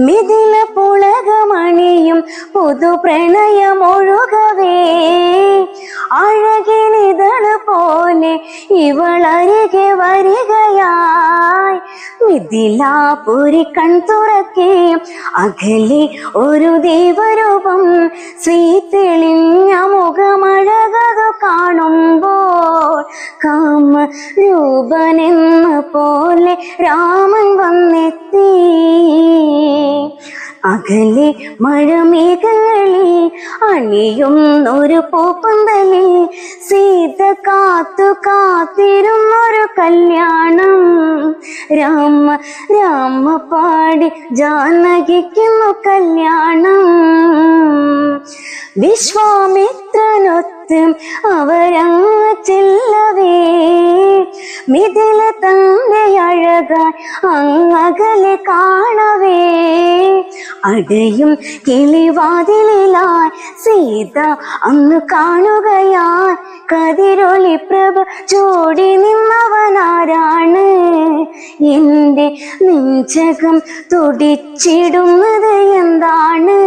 മിഥില പുളകമണിയും പുതു പ്രണയമൊഴുകവേ അഴകിനിതൾ പോലെ ഇവളരികെ വരികയായി. മിഥിലാപുരി കൺ തുറക്കേ അകലെ ഒരു ദൈവരൂപം സ്വീതെളിഞ്ഞ മുഖമഴകതു കാണുമ്പോൾ കാമ രൂപനെന്ന പോലെ രാമൻ വന്നെത്തി. അകലെ മഴമേഘങ്ങളിൽ അണിയുന്നൊരു പൂപ്പന്തലിൽ സീത കാത്തു കാത്തിരുന്നൊരു കല്യാണം. രാമ രാമ പാടി ജാനകിക്കുന്നു കല്യാണം. വിശ്വാമിത്രനൊത്ത് അവരങ്ങ് ചെല്ലവേ. മിഥില തന്റെ അഴകാൻ അങ്ങകലെ കാണവേ. അടയും കിളിവാതിലായി സീത അന്ന് കാണുകയായി. കതിരൊളി പ്രഭ ചോടി നിന്നവനാരാണ്? എന്റെ നെഞ്ചകം തുടിച്ചിടുന്നത് എന്താണ്?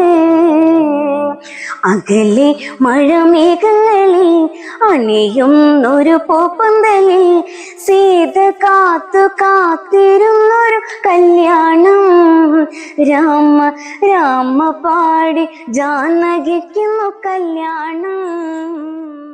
അകലെ മഴമേഘങ്ങളിൽ അണിയുന്നൊരു പൂപ്പന്തലിൽ സീത കാത്തു കാത്തിരുന്നൊരു കല്യാണം രാമ രാമ പാടി ജാനകിക്കുന്നു കല്യാണം.